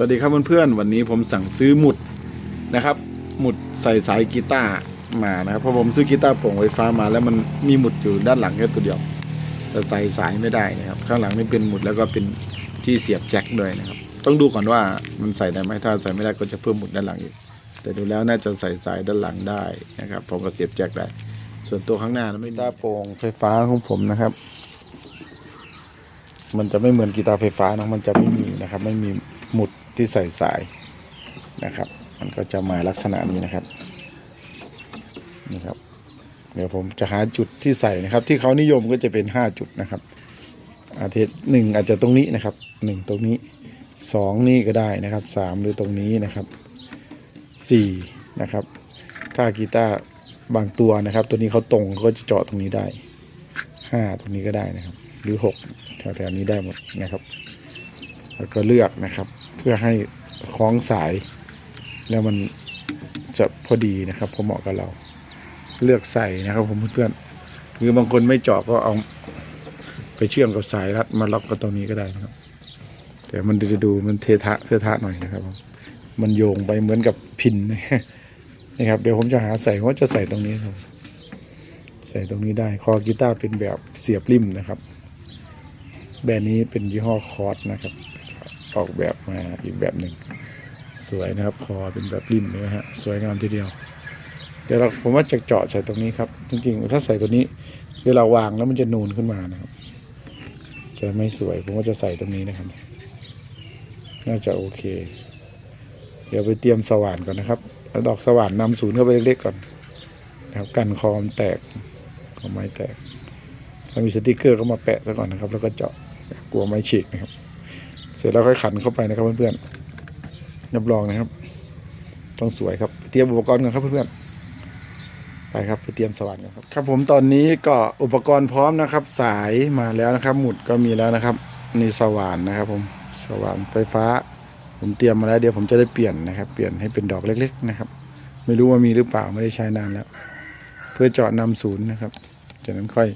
วัสดีครับเพื่อนๆวันนี้ผมสั่งซื้อหมุดนะครับ หมุดใส่สายกีตาร์มานะครับเพราะผมซื้อกีตาร์โปร่งไฟฟ้ามา แล้วมันมีหมุดอยู่ด้านหลังแค่ตัวเดียวจะใส่สายไม่ได้นะครับ ข้างหลังนี่เป็นหมุดแล้วก็เป็นที่เสียบแจ็คด้วยนะครับ ต้องดูก่อนว่ามันใส่ได้ไหมถ้าใส่ไม่ได้ก็จะเพิ่มหมุดด้านหลังอีกแต่ดูแล้วน่าจะใส่สายด้านหลังได้นะครับผมก็เสียบแจ็คได้ ส่วนตัวข้างหน้านะไม่กีตาร์โปร่งไฟฟ้าของผมนะครับ มันจะไม่เหมือนกีตาร์ไฟฟ้านะมันจะไม่มีนะครับ ไม่มีหมุด ที่ใส่สายนะครับ มันก็จะมาลักษณะนี้นะครับนี่ครับ เดี๋ยวผมจะหาจุดที่ใส่นะครับ ที่เขานิยมก็จะเป็นห้าจุดนะครับ อาทิตย์หนึ่งอาจจะตรงนี้นะครับหนึ่งตรงนี้สองนี่ก็ได้นะครับสามหรือตรงนี้นะครับสี่นะครับ ถ้ากีตาร์บางตัวนะครับ ตัวนี้เขาตรงเขาก็จะเจาะตรงนี้ได้ห้าตรงนี้ก็ได้นะครับ หรือหกแถวๆนี้ได้หมดนะครับ แล้วก็เลือกนะครับ เพื่อให้คล้องสาย แล้วมันจะพอดีนะครับพอเหมาะกับเรา เลือกใส่นะครับ ผมเพื่อนๆหรือบางคนไม่เจาะก็เอาไปเชื่อมกับสายรัดมาล็อกกับตรงนี้ก็ได้นะครับ แต่มันจะดูมันเททะเททะหน่อยนะครับ มันโยงไปเหมือนกับพินนะครับเดี๋ยวผมจะหาใส่ว่าจะใส่ตรงนี้ครับ ใส่ตรงนี้ได้คอกีตาร์เป็นแบบเสียบริมนะครับ แบรนด์นี้เป็นยี่ห้อคอร์สนะครับ ออกแบบมาอีกแบบหนึ่งสวยนะครับ คอเป็นแบบริมเลยนะฮะสวยงามทีเดียว เดี๋ยวเราผมว่าจะเจาะใส่ตรงนี้ครับ จริงๆ ถ้าใส่ตัวนี้เวลาวางแล้วมันจะนูนขึ้นมานะครับ จะไม่สวยผมว่าจะใส่ตรงนี้นะครับ น่าจะโอเค เดี๋ยวไปเตรียมสว่านก่อนนะครับแล้วดอกสว่านนำศูนย์เข้าไปเล็กๆก่อนนะครับกันคอมแตกคอไม้แตก ถ้ามีสติกเกอร์ก็มาแปะซะก่อนนะครับ แล้วก็เจาะกลัวไม้ฉีกนะครับ เสร็จแล้วค่อยขันเข้าไปนะครับเพื่อนๆรับรองนะครับ ต้องสวยครับเตรียมอุปกรณ์กันครับเพื่อนๆไปครับไปเตรียมสว่านกันครับครับ ผมตอนนี้ก็อุปกรณ์พร้อมนะครับ สายมาแล้วนะครับ หมุดก็มีแล้วนะครับนี่สว่านนะครับ ผมสว่านไฟฟ้า ผมเตรียมมาแล้วเดี๋ยวผมจะได้เปลี่ยนนะครับ เปลี่ยนให้เป็นดอกเล็ก ๆ นะครับ ไม่รู้ว่ามีหรือเปล่าไม่ได้ใช้นานแล้ว เพื่อเจาะนำศูนย์นะครับ จากนั้นค่อย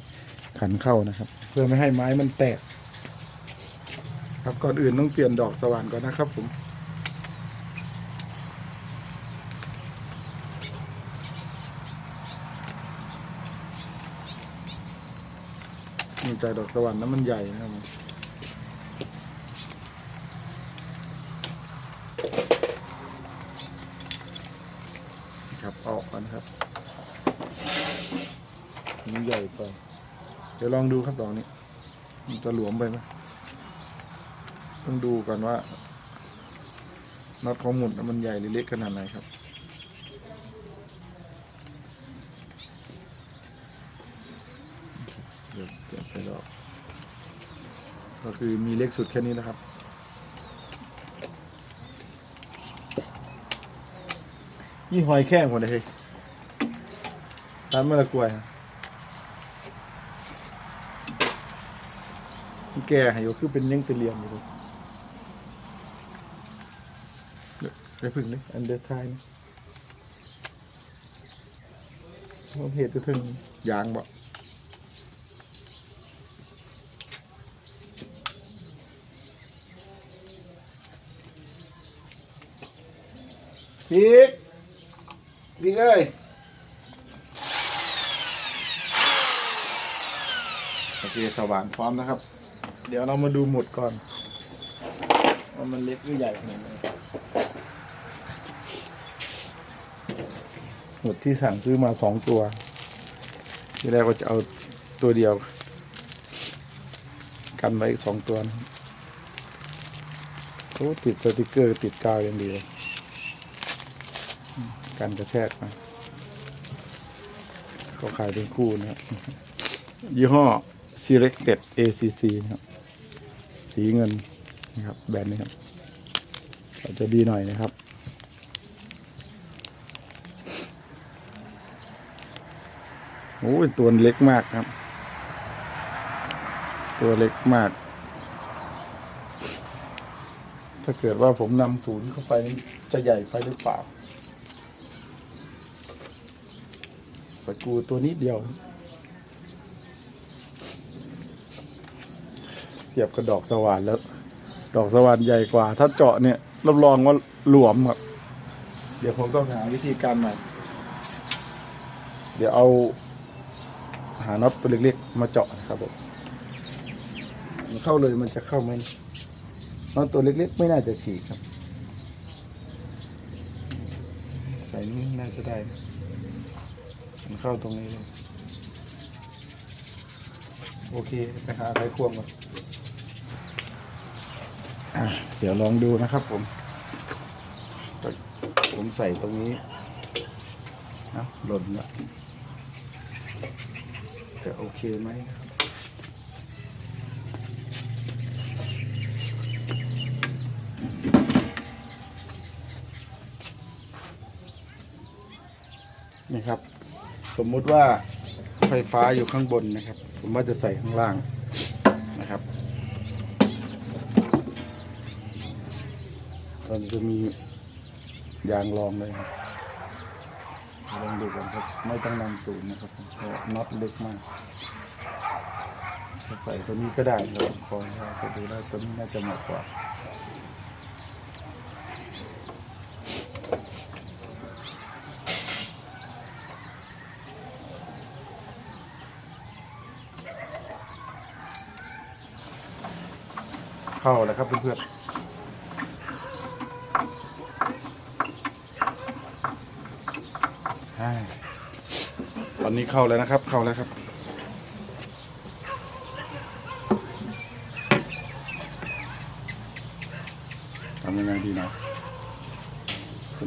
ขันเข้านะครับ เพื่อไม่ให้ไม้มันแตก ครับก่อนอื่นต้องเปลี่ยนดอกสว่านก่อนนะครับผมนี่ใจดอกสว่านนั้นมันใหญ่นะครับครับออกก่อนครับมันใหญ่ไปเดี๋ยวลองดูครับดอกนี้ มันจะหลวมไปไหม ต้องดูก่อนว่าน็อตของหมุดน่ะมันใหญ่หรือเล็กขนาดไหนครับ เดี๋ยวเปลี่ยนใส่ดอก ก็คือมีเล็กสุดแค่นี้นะครับนี่หอยแข้งหมดเลยเฮ้ามมะละกวยแก่ให้อยู่คือเป็นยังเป็นเหลี่ยมอยู่ เลยเดี๋ยวไปพึ่งเลยอันเดอร์ไทน์ผมเหตุก็ถึงยางบ่พีกพีกเอ้ยโอเคสว่านพร้อมนะครับ เดี๋ยวเรามาดูหมุดก่อนว่ามันเล็กหรือใหญ่ขนาดไหน หมดที่สั่งซื้อมาสองตัว ที่แรกก็จะเอาตัวเดียว กันไว้อีกสองตัวนะโอ้ติดสติกเกอร์ติดกาวอย่างดีเลยกันกระแทกมาเขาขายเป็นคู่นะครับยี่ห้อ Selected ACC นะครับ สีเงินนะครับ แบรนด์นี้ครับอาจจะดีหน่อยนะครับ โอ้ยตัวเล็กมากครับ ตัวเล็กมาก ถ้าเกิดว่าผมนำศูนย์เข้าไปนี่จะใหญ่ไปหรือเปล่า สกรูตัวนี้เดียว เทียบกับดอกสว่านแล้ว ดอกสว่านใหญ่กว่า ถ้าเจาะเนี่ยรับรองว่าหลวมครับ เดี๋ยวผมต้องหาวิธีการใหม่เดี๋ยวเอา หาน็อตตัวเล็กๆมาเจาะนะครับผมมันเข้าเลยมันจะเข้าไหมน็อตตัวเล็กๆ ไม่น่าจะฉีกครับ ใส่นี่น่าจะได้ มันเข้าตรงนี้เลยโอเคไปหาไขควงก่อนเดี๋ยวลองดูนะครับผม ผมใส่ตรงนี้นะหล่นละ จะโอเคไหมนะครับนี่ครับ สมมุติว่าไฟฟ้าอยู่ข้างบนนะครับ ผมว่าจะใส่ข้างล่างนะครับเราจะมียางรองเลยครับ ลองดูกันครับ ไม่ต้องนำศูนย์นะครับเพราะน็อตเล็กมากจะใส่ตัวนี้ก็ได้ครับคอยจะดูได้ตัวนี้น่าจะเหมาะกว่าเข้าแล้วครับเพื่อนๆ อ่ตอนนี้เข้าแล้วนะครับ เข้าแล้วครับ ทำยังไงดีนะ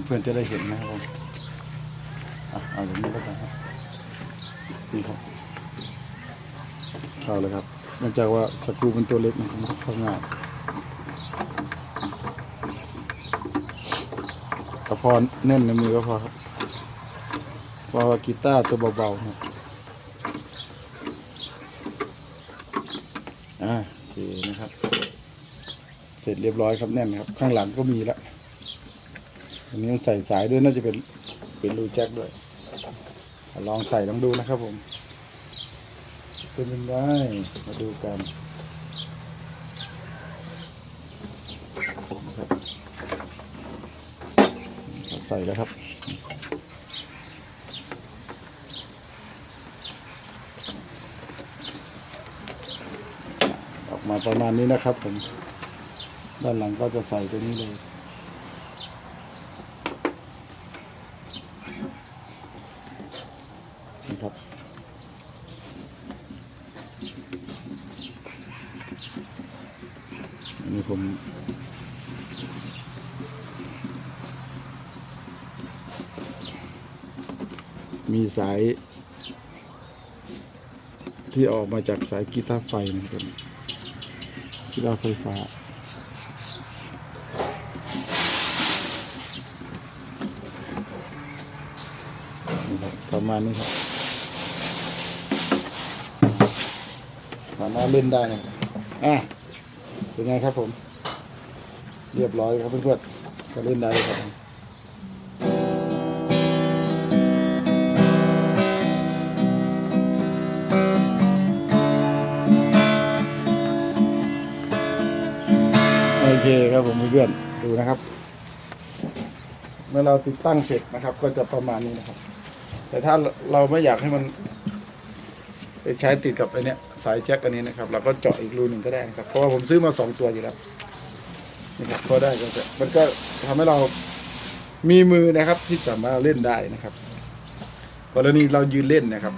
เพื่อนๆจะได้เห็นนะครับผมเอาอย่างนี้แล้วกันครับนี่ครับ เข้าเลยครับเนื่องจากว่าสกรูเป็นตัวเล็กนะครับเข้าง่ายก็พอแน่นในมือก็พอครับ เพราว่ากีตาร์ตัวเบาๆครับอ่าโอเคนะครับ เสร็จเรียบร้อยครับแน่นครับ ข้างหลังก็มีแล้วอันนี้ต้องใส่สายด้วยน่าจะเป็นเป็นรูแจ็คด้วย ลองใส่ลองดูนะครับผมเป็นยังไงมาดูกันใส่แล้วครับ ออก มาประมาณนี้นะครับผม ด้านหลังก็จะใส่ตัวนี้เลย นะครับ อันนี้ผมมีสาย ที่ออกมาจากสายกีตาร์ไฟนะครับ กีฬาไฟฟ้า ประมาณนี้ครับ สามารถเล่นได้นะอะเป็นไงครับผม เรียบร้อยครับเพื่อนๆก็เล่นได้ครับ ครับผมเพื่อนดูนะครับ เมื่อเราติดตั้งเสร็จนะครับ ก็จะประมาณนี้นะครับ แต่ถ้าเราไม่อยากให้มัน ไปใช้ติดกับไอเนี้ยสายแจ็คอันนี้นะครับ เราก็เจาะอีกรูหนึ่งก็ได้นะครับ เพราะว่าผมซื้อมาสองตัวอยู่แล้วนะครับก็ได้ก็จะมันก็ทำให้เรามีมือนะครับที่สามารถเล่นได้นะครับ กรณีเรายืนเล่นนะครับ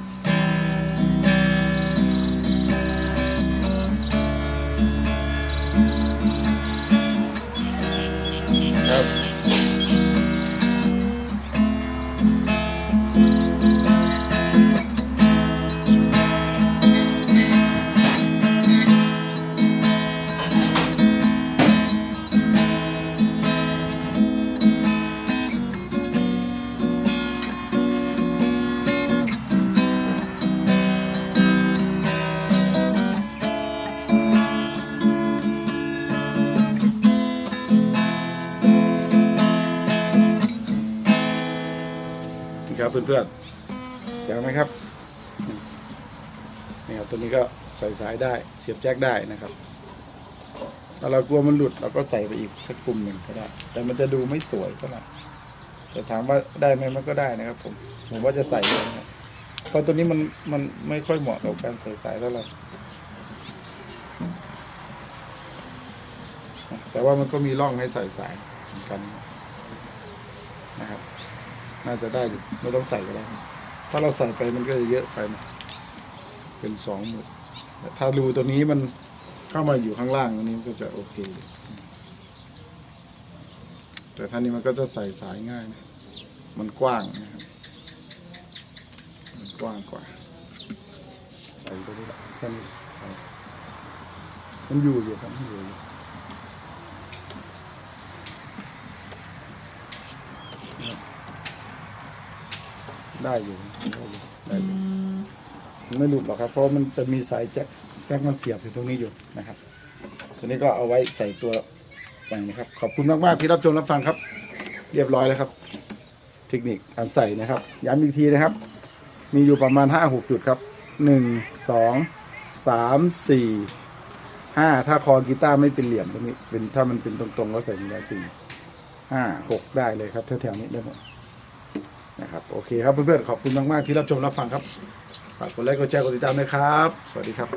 ครับเพื่อนๆแจ๋วไหมครับนี่ครับตัวนี้ก็ใส่สายได้เสียบแจ็คได้นะครับถ้าเรากลัวมันหลุดเราก็ใส่ไปอีกสักกลุ่มหนึ่งก็ได้ แต่มันจะดูไม่สวยเท่าไหร่แต่ถามว่าได้ไหมมันก็ได้นะครับผมผมว่าจะใส่เลยนะเพราะตัวนี้มันมันไม่ค่อยเหมาะกับการใส่สายเท่าไหร่แต่ว่ามันก็มีร่องให้ใส่สายเหมือนกันนะครับ น่าจะได้อยู่ไม่ต้องใส่ก็ได้ ถ้าเราใส่ไปมันก็จะเยอะไปนะเป็นสองหมุดแต่ถ้ารูตัวนี้มันเข้ามาอยู่ข้างล่างอันนี้ก็จะโอเค แต่ท่านี้มันก็จะใส่สายง่ายนะมันกว้างนะครับมันกว้างกว่าใส่ตัวนี้แหละแค่นี้ใส่มันอยู่อยู่ครับมันอยู่ ได้อยู่ได้อยู่ได้อยู่มันไม่หลุดหรอกครับ เพราะมันจะมีสายแจ็คแจ็คมันเสียบอยู่ตรงนี้อยู่นะครับ ตัวนี้ก็เอาไว้ใส่ตัวแต่งนะครับขอบคุณมากๆที่รับชมรับฟังครับ เรียบร้อยแล้วครับ เทคนิคการใส่นะครับย้ำอีกทีนะครับ มีอยู่ประมาณห้าหกจุดครับหนึ่งสองสามสี่ห้าถ้าคอกีตาร์ไม่เป็นเหลี่ยมตรงนี้เป็นถ้ามันเป็นตรงๆก็ใส่เป็นได้สี่ห้าหกได้เลยครับแถวๆนี้ได้หมด นะครับโอเคครับเพื่อนๆขอบคุณมากๆที่รับชมรับฟังครับฝากกดไลค์กดแชร์กดติดตามด้วยครับ สวัสดีครับ